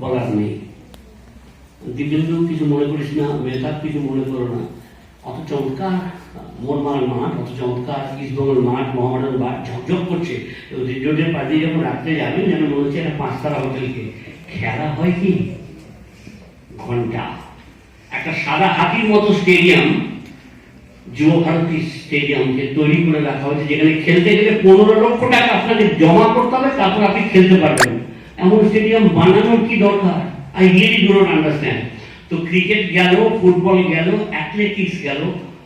বলার নেই। দিব্যেন্দু কিছু মনে করিস না মেহতাব কিছু মনে করো না। অত চমৎকার মোরমাল মাঠ, অত চমৎকার ইস্টবেঙ্গল মাঠ, মোহামেডান মাঠ ঝকঝক করছে। রোডের পাশ যখন রাত্রে যাবেন যেন মনে হচ্ছে একটা পাঁচতারা হোটেলকে। খেলা হয় কি? ঘণ্টা। একটা সাদা হাতির মতো স্টেডিয়াম, যুব ভারতী স্টেডিয়ামকে তৈরি করে রাখা হয়েছে, যেখানে খেলতে গেলে পনেরো লক্ষ টাকা আপনাকে জমা করতে হবে, তারপর আপনি খেলতে পারবেন এমন স্টেডিয়াম বানানোর কি দরকার? I really do not understand তো ক্রিকেট গেল ফুটবল গেল অ্যাথলেটিক্স গেল,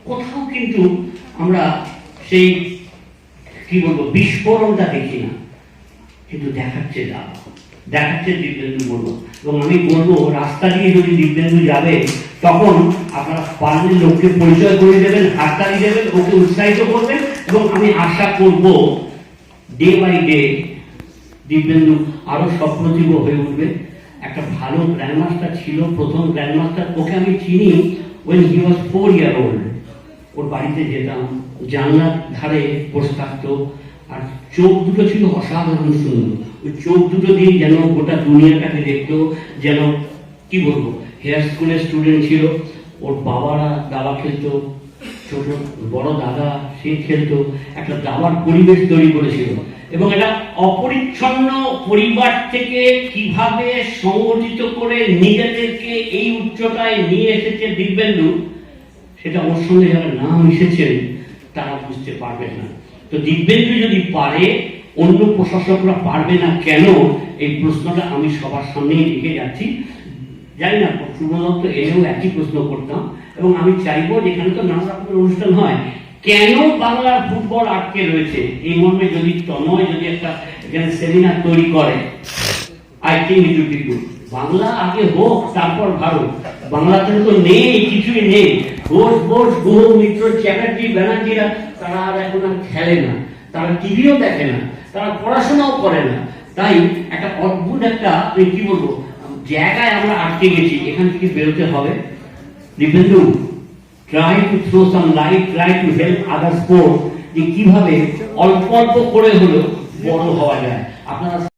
কোথাও কিন্তু আমরা সেই, কি বলব, বিস্ফোরণটা দেখি না। কিন্তু দেখাচ্ছে যা, দেখাচ্ছে দিব্যেন্দু বলব। এবং আমি বলব, রাস্তা দিয়ে যদি দিব্যেন্দু যাবে, তখন আপনারা পারলে লোককে পরিচয় করে দেবেন, হাততালি দেবেন, ওকে উৎসাহিত করবেন, এবং আমি আশা করব ডে বাই ডে দিব্যেন্দু আরও সপ্রতিভ হয়ে উঠবে। একটা ভালো গ্র্যান্ডমাস্টার ছিল, প্রথম গ্র্যান্ডমাস্টার ওকে আমি চিনি when he was four year old ওর বাড়িতে যেতাম, জানলার ধারে বসে থাকতো, আর চোখ দুটো ছিল অসাধারণ সুন্দর। ওই চোখ দুটো দিয়ে যেন গোটা দুনিয়াটাকে দেখতো, যেন, কি বলব হেয়ার স্কুলের স্টুডেন্ট ছিল। ওর বাবারা দাবা খেলতো, ছোট বড় দাদা সে খেলতো, একটা দাবার পরিবেশ তৈরি করেছিল। এবং এটা অপরিচ্ছন্ন পরিবার থেকে কীভাবে সংগঠিত করে নিজেদেরকে এই উচ্চতায় নিয়ে এসেছে দিব্যেন্দু, সেটা ওর সঙ্গে যারা না মিশেছেন তারা বুঝতে পারবেন না। তো দিব্যেন্দু যদি পারে, অন্য প্রশাসকরা পারবে না কেন? এই প্রশ্নটা আমি সবার সামনেই রেখে যাচ্ছি। জানি না সুব্রদত্ত এলেও একই প্রশ্ন করতাম। এবং আমি চাইব যেখানে তো নানা রকমের অনুষ্ঠান হয় কেন বাংলার ফুটবল আটকে রয়েছে? এই মর্মে যদি তনয় যদি একটা, এখানে সেমিনার তৈরি করে I think it good Bangla আগে হোক, তারপর ভারত। বাংলাতে তো নেই, কিছুই নেই। ঘোষ ঘোষ গুহ, মিত্র, চ্যাটার্জি, ব্যানার্জিরা, তারা আর এখন আর খেলে না। তারা টিভিও দেখে না। তারা পড়াশোনাও করে না। তাই একটা অদ্ভুত একটা কি বলব, জায়গায় আমরা আটকে গেছি। এখান থেকে বেরোতে হবে। Dibyendu try to throw some light try to help other sport যে কীভাবে অল্প অল্প করে হলেও বড় হওয়া যায়। আপনারা